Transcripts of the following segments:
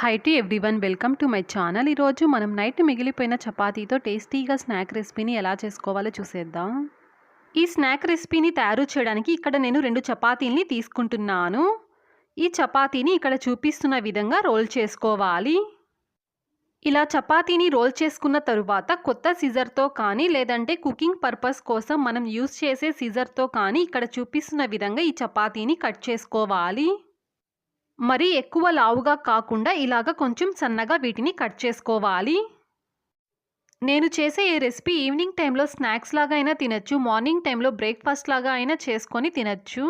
Hi to everyone welcome to my channel ఈరోజు మనం night మిగిలిపోయిన చపాతీతో టేస్టీగా స్నాక్ రెసిపీని ఎలా చేసుకోవాలో చూసేద్దాం. ఈ స్నాక్ రెసిపీని తయారు చేయడానికి ఇక్కడ నేను రెండు చపాతీల్ని తీసుకుంటున్నాను. ఈ చపాతీని ఇక్కడ చూపిస్తున్న విధంగా రోల్ చేసుకోవాలి. ఇలా చపాతీని రోల్ చేసుకున్న తరువాత కొత్త సిజర్తో కానీ లేదంటే కుకింగ్ పర్పస్ కోసం మనం యూస్ చేసే సిజర్తో కానీ ఇక్కడ చూపిస్తున్న విధంగా ఈ చపాతీని కట్ చేసుకోవాలి. మరీ ఎక్కువ లావుగా కాకుండా ఇలాగ కొంచెం సన్నగా వీటిని కట్ చేసుకోవాలి. నేను చేసే ఈ రెసిపీ ఈవినింగ్ టైంలో స్నాక్స్ లాగా అయినా తినచ్చు మార్నింగ్ టైంలో బ్రేక్ఫాస్ట్ లాగా అయినా చేసుకొని తినచ్చు.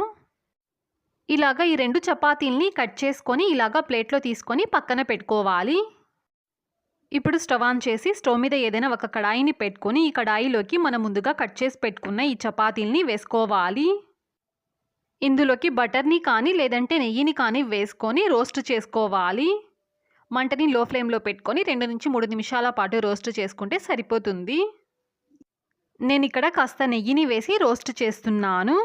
ఇలాగ ఈ రెండు చపాతీల్ని కట్ చేసుకొని ఇలాగ ప్లేట్లో తీసుకొని పక్కన పెట్టుకోవాలి. ఇప్పుడు స్టవ్ ఆన్ చేసి స్టవ్ మీద ఏదైనా ఒక కడాయిని పెట్టుకొని ఈ కడాయిలోకి మనం ముందుగా కట్ చేసి పెట్టుకున్న ఈ చపాతీల్ని వేసుకోవాలి. ఇందులోకి బటర్ని కానీ లేదంటే నెయ్యిని కానీ వేసుకొని రోస్ట్ చేసుకోవాలి. మంటని లో ఫ్లేమ్లో పెట్టుకొని రెండు నుంచి మూడు నిమిషాల పాటు రోస్ట్ చేసుకుంటే సరిపోతుంది. నేను ఇక్కడ కాస్త నెయ్యిని వేసి రోస్ట్ చేస్తున్నాను.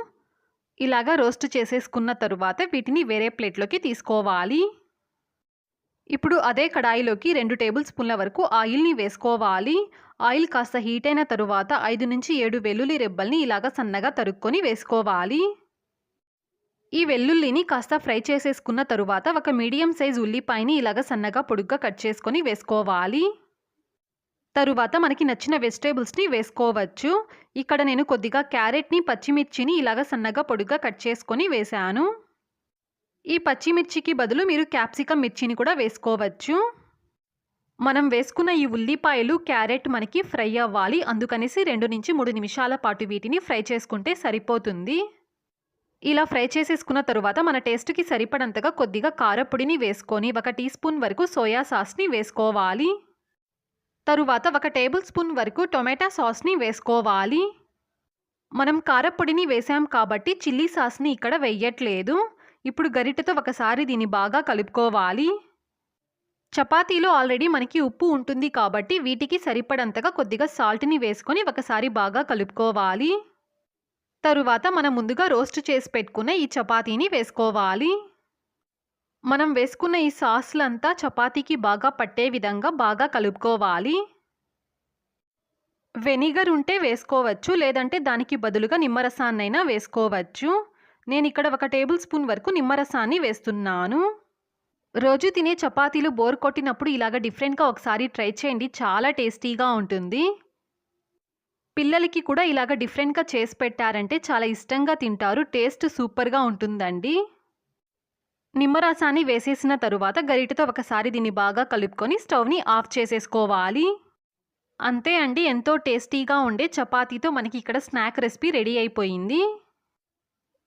ఇలాగా రోస్ట్ చేసేసుకున్న తరువాత వీటిని వేరే ప్లేట్లోకి తీసుకోవాలి. ఇప్పుడు అదే కడాయిలోకి రెండు టేబుల్ స్పూన్ల వరకు ఆయిల్ని వేసుకోవాలి. ఆయిల్ కాస్త హీట్ అయిన తరువాత ఐదు నుంచి ఏడు వెల్లుల్లి రెబ్బల్ని ఇలాగ సన్నగా తరుక్కొని వేసుకోవాలి. ఈ వెల్లుల్లిని కాస్త ఫ్రై చేసేసుకున్న తరువాత ఒక మీడియం సైజ్ ఉల్లిపాయని ఇలాగ సన్నగా పొడుగ్గా కట్ చేసుకొని వేసుకోవాలి. తరువాత మనకి నచ్చిన వెజిటేబుల్స్ని వేసుకోవచ్చు. ఇక్కడ నేను కొద్దిగా క్యారెట్ని పచ్చిమిర్చిని ఇలాగ సన్నగా పొడుగ్గా కట్ చేసుకొని వేశాను. ఈ పచ్చిమిర్చికి బదులు మీరు క్యాప్సికమ్ మిర్చిని కూడా వేసుకోవచ్చు. మనం వేసుకున్న ఈ ఉల్లిపాయలు క్యారెట్ మనకి ఫ్రై అవ్వాలి. అందుకనేసి రెండు నుంచి మూడు నిమిషాల పాటు వీటిని ఫ్రై చేసుకుంటే సరిపోతుంది. ఇలా ఫ్రై చేసేసుకున్న తరువాత మన టేస్ట్కి సరిపడంతగా కొద్దిగా కారపొడిని వేసుకొని ఒక టీ స్పూన్ వరకు సోయా సాస్ని వేసుకోవాలి. తరువాత ఒక టేబుల్ స్పూన్ వరకు టొమాటో సాస్ని వేసుకోవాలి. మనం కారపొడిని వేసాం కాబట్టి చిల్లీ సాస్ని ఇక్కడ వెయ్యట్లేదు ఇప్పుడు గరిటతో ఒకసారి దీన్ని బాగా కలుపుకోవాలి. చపాతీలో ఆల్రెడీ మనకి ఉప్పు ఉంటుంది కాబట్టి వీటికి సరిపడంతగా కొద్దిగా సాల్ట్ని వేసుకొని ఒకసారి బాగా కలుపుకోవాలి. తరువాత మనం ముందుగా రోస్ట్ చేసి పెట్టుకున్న ఈ చపాతీని వేసుకోవాలి. మనం వేసుకున్న ఈ సాస్లంతా చపాతీకి బాగా పట్టే విధంగా బాగా కలుపుకోవాలి. వెనిగర్ ఉంటే వేసుకోవచ్చు లేదంటే దానికి బదులుగా నిమ్మరసాన్నైనా వేసుకోవచ్చు. నేను ఇక్కడ ఒక టేబుల్ స్పూన్ వరకు నిమ్మరసాన్ని వేస్తున్నాను. రోజు తినే చపాతీలు బోర్ కొట్టినప్పుడు ఇలాగ డిఫరెంట్గా ఒకసారి ట్రై చేయండి చాలా టేస్టీగా ఉంటుంది. పిల్లలకి కూడా ఇలాగ డిఫరెంట్గా చేసి పెట్టారంటే చాలా ఇష్టంగా తింటారు. టేస్ట్ సూపర్గా ఉంటుందండి. నిమ్మరసాన్ని వేసేసిన తరువాత గరిటతో ఒకసారి దీన్ని బాగా కలుపుకొని స్టవ్ని ఆఫ్ చేసేసుకోవాలి. అంతే అండి ఎంతో టేస్టీగా ఉండే చపాతీతో మనకి ఇక్కడ స్నాక్ రెసిపీ రెడీ అయిపోయింది.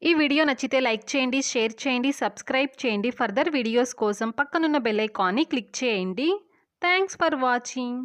ఈ వీడియో నచ్చితే లైక్ చేయండి షేర్ చేయండి సబ్స్క్రైబ్ చేయండి. ఫర్దర్ వీడియోస్ కోసం పక్కనున్న బెల్ ఐకాన్ని క్లిక్ చేయండి. Thanks for watching.